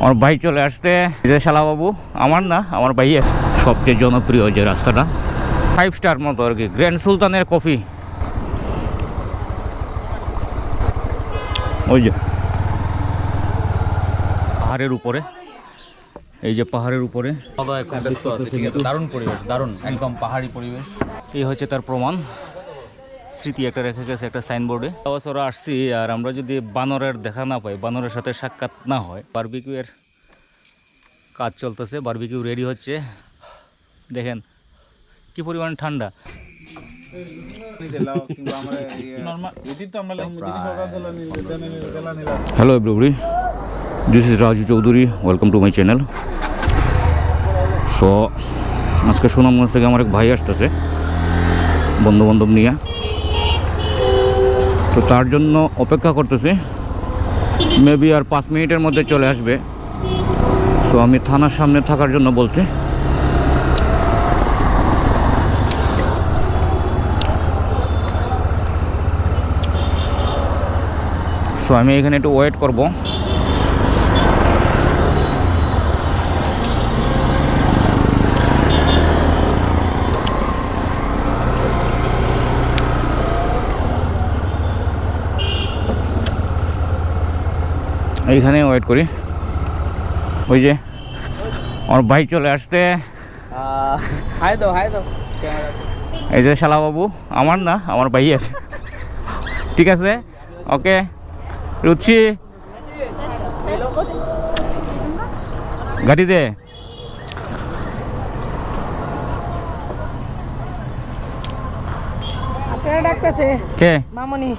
আমার ভাই চলে আসতে যে শালাবাবু আমার না আমার ভাইয়ের সবচেয়ে জনপ্রিয় যে রাস্তাটা ফাইভ স্টার মতো আর কি গ্র্যান্ড সুলতানের কফি ওই যে পাহাড়ের উপরে এই যে পাহাড়ের উপরে। ব্যস্ত আছে ঠিক আছে দারুণ পরিবেশ দারুণ একদম পাহাড়ি পরিবেশ। এই হচ্ছে তার প্রমাণ। স্মৃতি একটা রেখে গেছে একটা সাইনবোর্ডে বছর আসছি আর আমরা যদি বানরের দেখা না পাই বানরের সাথে সাক্ষাৎ না হয় বারবিকিউ এর কাজ চলতেছে বারবিকিউ রেডি হচ্ছে। দেখেন কি পরিমাণ ঠান্ডা। Hello everybody this is Raju Chowdhury welcome to my channel so আজকে সুনামগঞ্জ থেকে আমার এক ভাই আসতেছে বন্ধু বান্ধব নিয়ে। তো তার জন্য অপেক্ষা করতেছি। মেবি আর পাঁচ মিনিটের মধ্যে চলে আসবে। তো আমি থানার সামনে থাকার জন্য বলছি। সো আমি এখানে একটু ওয়েট করব। এইখানে ওয়েট করি। ওই যে আমার ভাই চলে আসতে এই যে শালাবাবু আমার না আমার ভাইয়ের। ঠিক আছে? ওকে। রুচি। গাড়ি দে। কে? মামনি।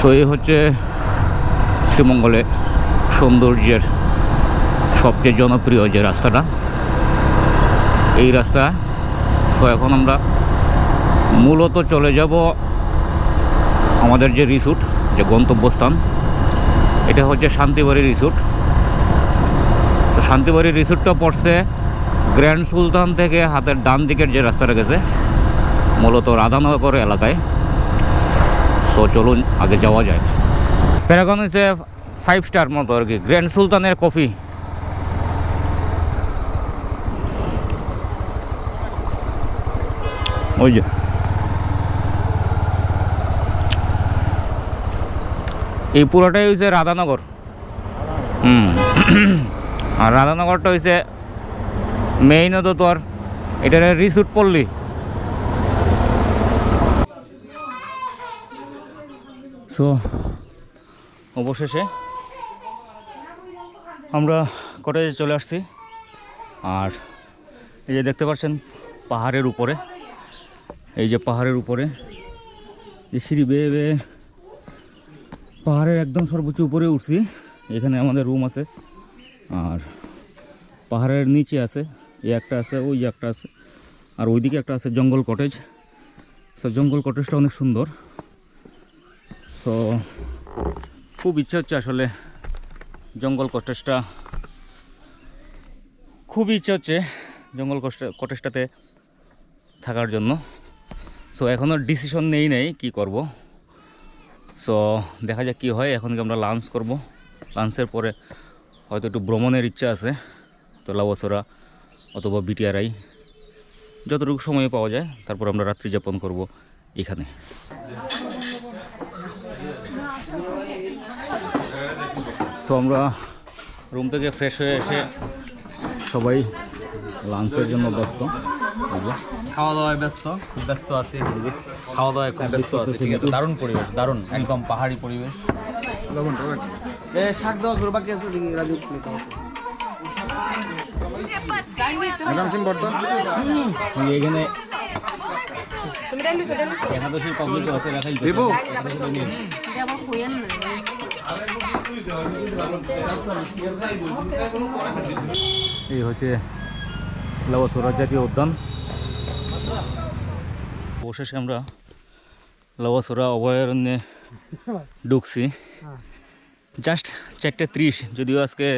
সো এই হচ্ছে শ্রীমঙ্গলে সৌন্দর্যের সবচেয়ে জনপ্রিয় যে রাস্তাটা। এই রাস্তা, তো এখন আমরা মূলত চলে যাব আমাদের যে রিসোর্ট, যে গন্তব্যস্থান, এটা হচ্ছে শান্তিবাড়ি রিসোর্ট। তো শান্তিবাড়ি রিসোর্টটা পড়ছে গ্র্যান্ড সুলতান থেকে হাতের ডান দিকের যে রাস্তাটা গেছে, মূলত রাধানগর এলাকায়। সো চলুন আগে যাওয়া যায় প্যারাগন হচ্ছে ফাইভ স্টার মতো আর কি। গ্র্যান্ড সুলতানের কফি ওই যে। এই পুরোটাই হচ্ছে রাধানগর। হুম। আর রাধানগরটা হয়েছে মেইন মেইনত তোর এটা রিসুট পল্লী। সো, অবশেষে আমরা কটেজে চলে আসছি। আর এই যে দেখতে পাচ্ছেন পাহাড়ের উপরে, এই যে পাহাড়ের উপরে, যে সিঁড়ি বেয়ে বেয়ে পাহাড়ের একদম সর্বোচ্চ উপরে উঠছি। এখানে আমাদের রুম আছে, আর পাহাড়ের নিচে আছে, এই একটা আছে, ওই একটা আছে, আর ওইদিকে একটা আছে জঙ্গল কটেজ। তো জঙ্গল কটেজটা অনেক সুন্দর। তো খুব ইচ্ছা হচ্ছে আসলে জঙ্গল কটেজটা খুব ইচ্ছা হচ্ছে জঙ্গল কটেজটাতে থাকার জন্য। সো এখনও ডিসিশন নেই নেই কি করব। সো দেখা যাক কী হয়। এখন কি আমরা লাঞ্চ করব। লাঞ্চের পরে হয়তো একটু ভ্রমণের ইচ্ছা আছে। তো লাবসরা অথবা বিটিআরআই, যতটুকু সময় পাওয়া যায়, তারপর আমরা রাত্রি যাপন করব এখানে। তো আমরা রুম থেকে ফ্রেশ হয়ে এসে সবাই লাঞ্চের জন্য ব্যস্ত। খাওয়া দাওয়ায় ব্যস্ত খুব ব্যস্ত আছি খাওয়া দাওয়ায় খুব ব্যস্ত আছি ঠিক আছে। দারুণ পরিবেশ দারুণ একদম পাহাড়ি পরিবেশ। এ শাক দেওয়া করে বাকি আছে? রাজু এখানে পাবলিক আছে দেবো এই হচ্ছে লাওয়াসোরা জাতীয় উদ্যান। অবশেষে আমরা লাওয়াসোরা অভয়ারণ্যে ঢুকছি। জাস্ট চারটে ত্রিশ, যদিও আজকে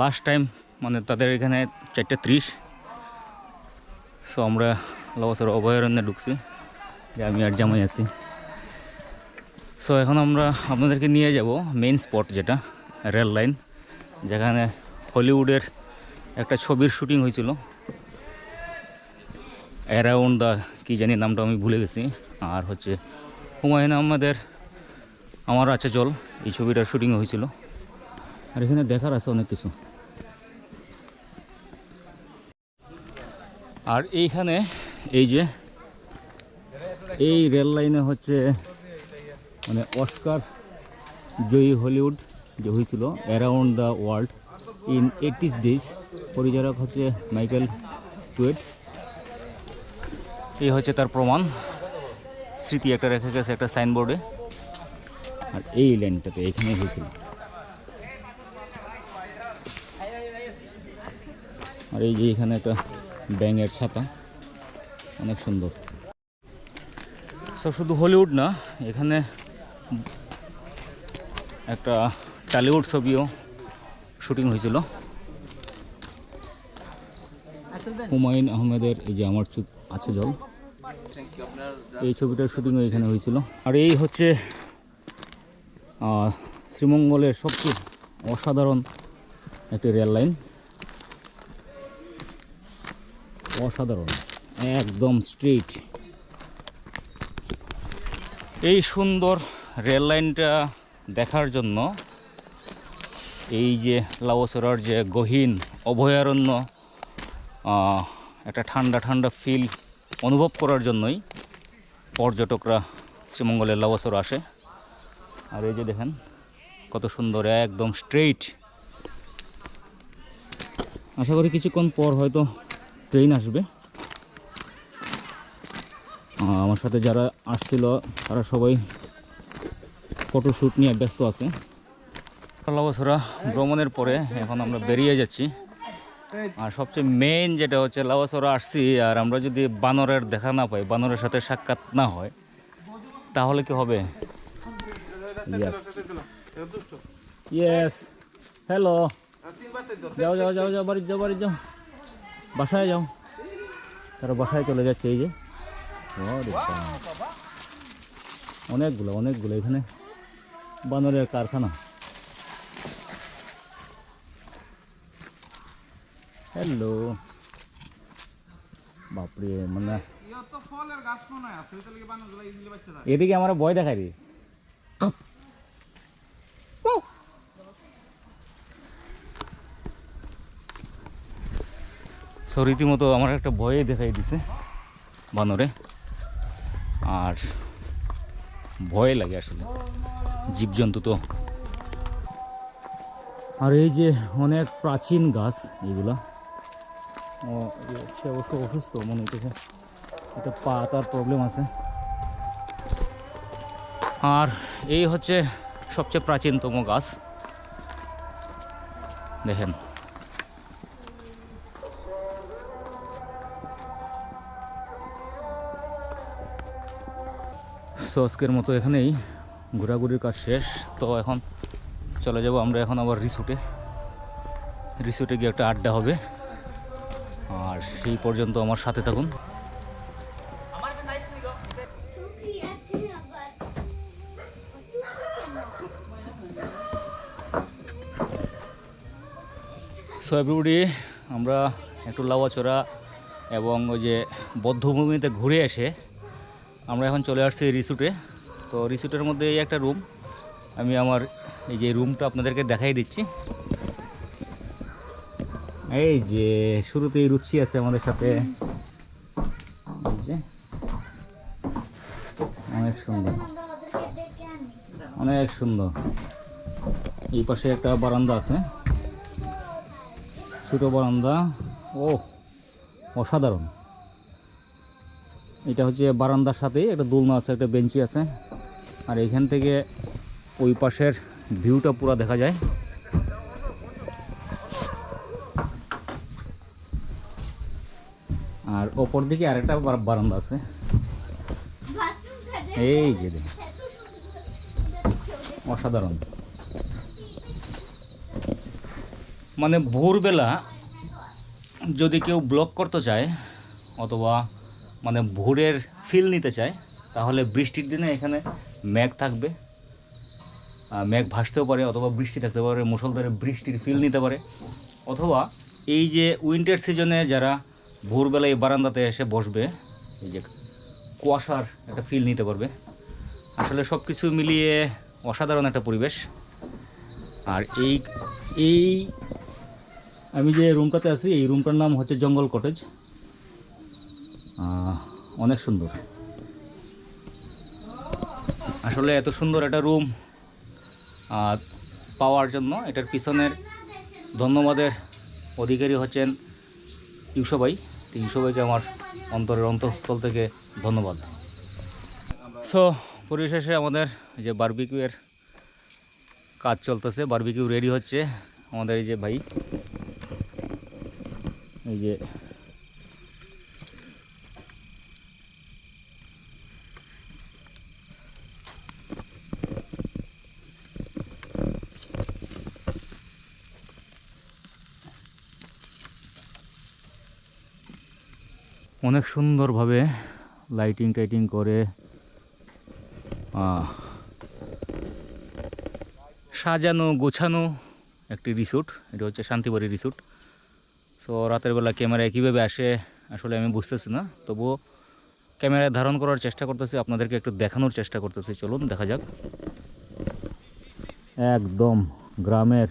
লাস্ট টাইম মানে তাদের এখানে চারটে ত্রিশ। সো আমরা লাওয়াসোরা অভয়ারণ্যে ঢুকছি। যে আমি আর জামাই আছি। সো এখন আমরা আপনাদেরকে নিয়ে যাব মেইন স্পট যেটা রেল লাইন যেখানে হলিউডের একটা ছবির শুটিং হয়েছিল। অ্যারাউন্ড দ্য কী জানি নামটা আমি ভুলে গেছি। আর হচ্ছে হুমায়ুন আহমেদের আমার আছে জল, এই ছবিটার শুটিং হয়েছিল। আর এখানে দেখার আছে অনেক কিছু। আর এইখানে এই যে, এই রেল লাইনে হচ্ছে মানে অস্কার জয়ী হলিউড যে হয়েছিল around the world in eighties days পরিচালক হচ্ছে মাইকেল টুয়েট এই হচ্ছে তার প্রমাণ। স্মৃতি একটা রেখে গেছে একটা সাইনবোর্ডে আর এই লাইনটাতে এখানেই হয়েছিল। আর এই যে এখানে একটা ব্যাঙের ছাতা অনেক সুন্দর। তো শুধু হলিউড না এখানে একটা টালিউড ছবিও শুটিং হয়েছিল। হুমায়ুন আহমেদের এই যে আমার চুপ আছে জল, এই ছবিটার শুটিংও এখানে হয়েছিল। আর এই হচ্ছে শ্রীমঙ্গলের সবচেয়ে অসাধারণ একটি রেল লাইন অসাধারণ, একদম স্ট্রেট এই সুন্দর রেল লাইনটা দেখার জন্য এই যে লাওসরার যে গহীন অভয়ারণ্য একটা ঠান্ডা ঠান্ডা ফিল অনুভব করার জন্যই পর্যটকরা শ্রীমঙ্গলের লাওসর আসে। আর এই যে দেখেন, কত সুন্দর, একদম স্ট্রেইট আশা করি কিছুক্ষণ পর হয়তো ট্রেন আসবে। আমার সাথে যারা আসছিল, তারা সবাই ফটোশ্যুট নিয়ে ব্যস্ত আছে। লাউসরা ভ্রমণের পরে এখন আমরা বেরিয়ে যাচ্ছি। আর সবচেয়ে মেইন যেটা হচ্ছে লাউসরা আসছি, আর আমরা যদি বানরের দেখা না পাই, বানরের সাথে সাক্ষাৎ না হয়, তাহলে কি হবে? ইয়েস হ্যালো যাও যাও যাও যাও, বাড়ি যাও বাড়ি, যাও। বাসায় যাও। তারা বাসায় চলে যাচ্ছে, এই যে। অনেকগুলো অনেকগুলো এখানে। বানরের কারখানা। হ্যালো বাপরে মানে এদিকে আমার ভয় দেখাই রে। সো রীতিমতো আমার একটা ভয়ে দেখাই দিছে বানরে। আর ভয় লাগে আসলে। জীবজন্তু তো। আর এই যে অনেক প্রাচীন গাছ এগুলা। ও সে অবশ্য অসুস্থ মনে হইতেছে। একটা পাতার প্রবলেম আছে। আর এই হচ্ছে সবচেয়ে প্রাচীনতম গাছ। দেখেন। সো, আজকের মতো এখানেই। ঘোরাঘুরির কাজ শেষ, তো এখন চলে যাব আমরা এখন আবার রিসোর্টে। রিসোর্টে গিয়ে একটা আড্ডা হবে। আর সেই পর্যন্ত আমার সাথে থাকুন। টুকি আছে আবার সো এভরিবডি আমরা একটু লাউয়াচড়া এবং ওই যে বদ্ধভূমিতে ঘুরে এসে আমরা এখন চলে আসছি রিসোর্টে। তো রিসোর্টের মধ্যে এই একটা রুম। আমি আমার এই যে রুমটা আপনাদেরকে দেখাই দিচ্ছি। এই যে শুরুতেই রুচি আছে আমাদের সাথে। অনেক সুন্দর। অনেক সুন্দর। এই পাশে একটা বারান্দা আছে। ছোট বারান্দা। ও, অসাধারণ। এটা হচ্ছে বারান্দার সাথেই একটা দোলনা আছে, একটা বেঞ্চি আছে। আর এখান থেকে ওই পাশের ভিউটা পুরো দেখা যায়। আর ওপর দিকে আরেকটা বার- বারান্দা আছে। এই যে অসাধারণ। মানে ভোরবেলা যদি কেউ ব্লক করতে চায় অথবা মানে ভোরের ফিল নিতে চায়, তাহলে বৃষ্টির দিনে এখানে মেঘ থাকবে মেঘ ভাসতেও পারে অথবা বৃষ্টি থাকতে পারে মুসলধারে বৃষ্টির ফিল নিতে পারে। অথবা এই যে উইন্টার সিজনে যারা ভোরবেলায় বারান্দাতে এসে বসবে, এই যে কুয়াশার একটা ফিল নিতে পারবে। আসলে সব কিছু মিলিয়ে অসাধারণ একটা পরিবেশ। আর এই এই আমি যে রুমটাতে আছি, এই রুমটার নাম হচ্ছে জঙ্গল কটেজ অনেক সুন্দর। আসলে এত সুন্দর একটা রুম পাওয়ার জন্য এটার পিছনের ধন্যবাদের অধিকারী হচ্ছেন ইউসবাই তো ইউসবাইকে আমার অন্তরের অন্তঃস্থল থেকে ধন্যবাদ। সো পরিশেষে আমাদের যে বারবিকিউয়ের কাজ চলতেছে বারবিকিউ রেডি হচ্ছে। আমাদের এই যে ভাই, এই যে অনেক সুন্দরভাবে লাইটিং টাইটিং করে সাজানো, গোছানো একটি রিসোর্ট এটা হচ্ছে শান্তিবাড়ি রিসোর্ট সো রাতের বেলা ক্যামেরায় কীভাবে আসে, আসলে আমি বুঝতেছি না। তবুও ক্যামেরায় ধারণ করার চেষ্টা করতেছি, আপনাদেরকে একটু দেখানোর চেষ্টা করতেছি। চলুন, দেখা যাক। একদম গ্রামের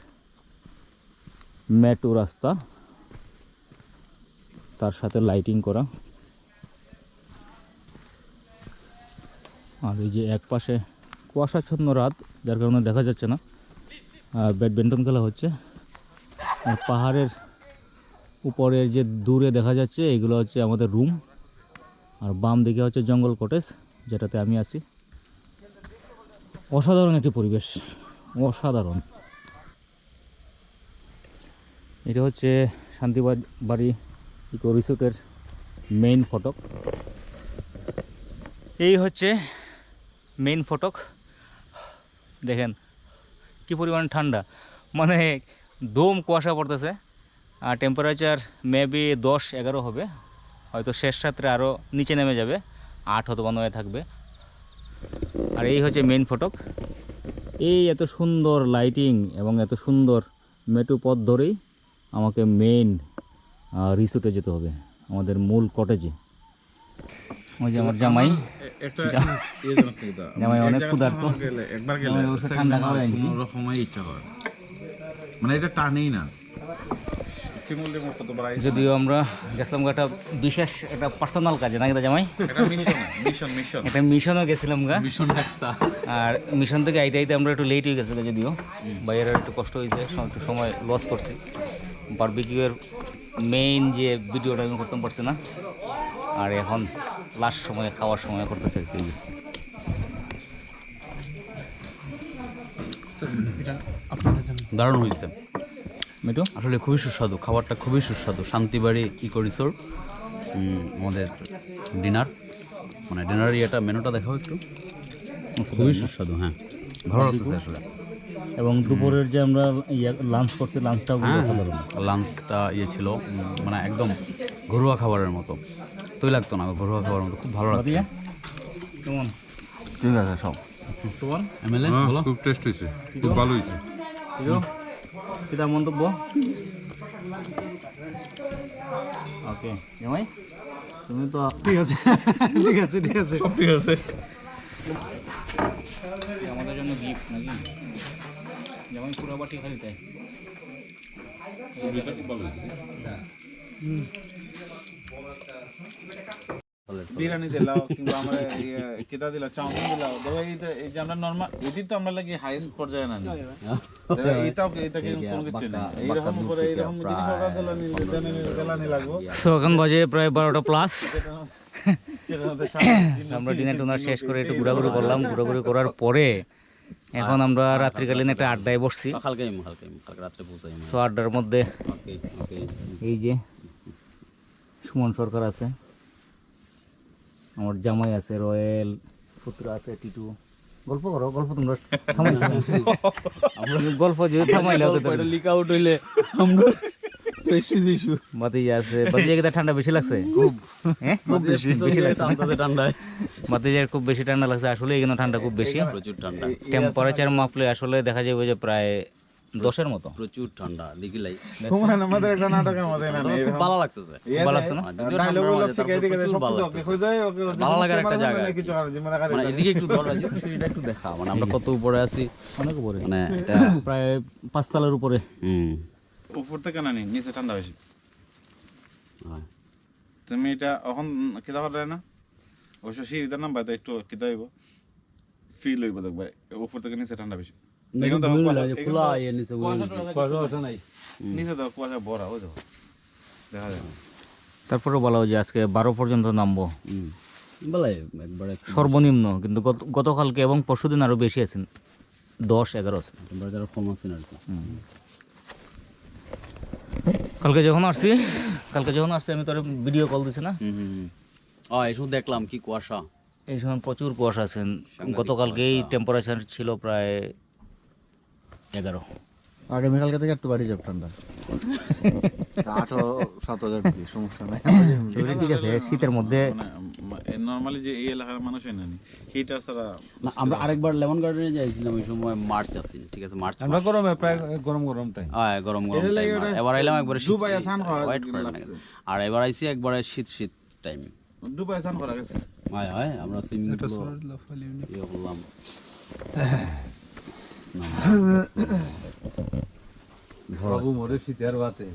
মেট্রো রাস্তা। তার সাথে লাইটিং করা। আর এই যে এক পাশে কুয়াশাচ্ছন্ন রাত, যার কারণে দেখা যাচ্ছে না। আর ব্যাডমিন্টন খেলা হচ্ছে। আর পাহাড়ের উপরের যে দূরে দেখা যাচ্ছে, এগুলো হচ্ছে আমাদের রুম আর বাম দিকে হচ্ছে জঙ্গল কটেজ যেটাতে আমি আছি। অসাধারণ একটি পরিবেশ। অসাধারণ। এটা হচ্ছে শান্তিবাড়ি বাড়ি ইকো রিসোর্টের মেইন ফটক। এই হচ্ছে মেইন ফটক। দেখেন, কি পরিমাণ ঠান্ডা। মানে দম কুয়াশা পড়তেছে, আর টেম্পারেচার মেবি দশ, এগারো হবে। হয়তো শেষ রাত্রে আরও নিচে নেমে যাবে, আট অথবা নয় থাকবে। আর এই হচ্ছে মেইন ফটক। এই এত সুন্দর লাইটিং এবং এত সুন্দর মেটু পথ ধরেই আমাকে মেইন রিসোর্টে যেতে হবে। আমাদের মূল কটেজে ওই যে আমার জামাই। জামাই অনেক ক্ষুধার্ত। একবার গেলে ঠান্ডা খাওয়া রকমের ইচ্ছা করে মানে এটা টানেই না। যদিও আমরা গেছিলাম একটা বিশেষ একটা পার্সোনাল কাজে নাকি জামাই? একটা মিশনও গেছিলাম গা। আর মিশন থেকে আইতে আইতে আমরা একটু লেট হয়ে গেছিল যদিও। বাইরের একটু কষ্ট হয়েছে একটু সময় লস করছি। বারবিকিউয়ের মেইন যে ভিডিওটা আমি করতে পারছি না আর এখন লাস্ট সময়ে খাওয়ার সময় করতেছে আর কি। দারুণ হয়েছে। মিটু আসলে খুবই সুস্বাদু খাবারটা খুবই সুস্বাদু। শান্তিবাড়ি ইকো রিসোর্ট আমাদের ডিনার মানে ডিনারের ইয়েটা মেনুটা দেখাও একটু। খুবই সুস্বাদু হ্যাঁ। ভালো লাগতেছে আসলে। এবং দুপুরের যে আমরা লাঞ্চ করছি লাঞ্চটাও কিন্তু হ্যাঁ। লাঞ্চটা ইয়ে ছিল মানে একদম ঘরোয়া খাবারের মতো। তৈ লাগতো না ঘরোয়া খাবারের মতো খুব ভালো লাগতো কেমন? ঠিক আছে সব। তোমার? এমএলএ বলো। খুব টেস্ট হয়েছে খুব ভালো হয়েছে কিতা মন্তব্য? ওকে জামাই? তুমি তো ঠিক আছে ঠিক আছে ঠিক আছে। সব ঠিক আছে। আমাদের জন্য গিফট নাকি? যেমন পুরো বাটি খালি তাই। বিরিয়ানি দিলাও কিংবা আমরা দিলাও চাউমিন দিলাও তবে এই যে- আমরা নর্মাল এটি তো আমরা লাগি হাইয়েস্ট পর্যায়ে না এটাও এটা কোনো কিছু না এইরকম করে এইরকম জিনিস অর্ডার দিলা নি দেনা নি দেলা নি লাগবো। সো এখন বাজে প্রায় বারোটা প্লাস আমরা ডিনার টোনার শেষ করে একটু ঘোরাঘুরি করলাম। ঘোরাঘুরি করার পরে এখন আমরা রাত্রিকালীন একটা আড্ডায় বসছি। আড্ডার মধ্যে এই যে সুমন সরকার আছে আমার জামাই আছে রয়েল পুত্র আছে টিটু। গল্প করো গল্প তোমরা গল্প যদি থামাইলে লিক আউট হইলে আমরা বাতিজা আছে। বাতিজাকে ঠান্ডা বেশি লাগছে? খুব। হ্যাঁ? খুব বেশি বেশি লাগছে। না? ঠান্ডায়। খুব বেশি ঠান্ডা লাগছে। আসলে এখানে ঠান্ডা খুব বেশি। প্রচুর ঠান্ডা। টেম্পারেচার মাপলে আসলে দেখা যাবে যে প্রায় দশের মতো। প্রচুর ঠান্ডা দেখিলাই আমাদের একটা নাটক আমাদের না খুব ভালো লাগতেছে। ভালো লাগছে না? ডায়লগগুলো শিখাই দিকে সব ওকে হয়ে যায় ওকে ভালো লাগার একটা জায়গা। মানে এদিকে একটু ধর রাজু এটা একটু দেখা। মানে আমরা কত উপরে আছি? অনেক উপরে। মানে এটা প্রায় পাঁচতলার উপরে। হুম। উপর থেকে না নিচে ঠান্ডা বেশি। তুমি এটা এখন কিতা পারে না? অবশ্য সিঁড়িতে নাম তো একটু কিতা হইব। ফিল হইব দেখবা উপর থেকে নিচে ঠান্ডা বেশি। তারপরে বলা হয় যে আজকে বারো পর্যন্ত নামবো। হুম। বলে একবারে সর্বনিম্ন কিন্তু গতকালকে এবং পরশুদিন আরও বেশি আছেন। দশ এগারো আছে টেম্পারেচার কম আছে আর কি। কালকে যখন আসছি কালকে যখন আসছি আমি তোর ভিডিও কল দিছি না। ও এসব দেখলাম কি কুয়াশা। এই সময় প্রচুর কুয়াশা আছেন গতকালকেই টেম্পারেচার ছিল প্রায় এগারো। আগামীকালকে থেকে একটু বাড়ি যাব ঠান্ডা। আঠারো সাত হাজার সমস্যা নাই। ঠিক আছে শীতের মধ্যে নর্মালি যে এই এলাকার মানুষ হয় না হিটার ছাড়া আমরা আরেকবার লেমন গার্ডেনে যাইছিলাম ওই সময় মার্চ আসিন ঠিক আছে মার্চ আমরা গরমে প্রায় গরম গরম টাইম হ্যাঁ গরম গরম এবার এলাম একবারে শীত দুবাই আসান হয়। আর এবার আইছি একবারে শীত শীত টাইম দুবাই স্নান করা গেছে হয় হয় আমরা সুইমিং পুল ইয়ে করলাম বাবু মরে শীতের বাতে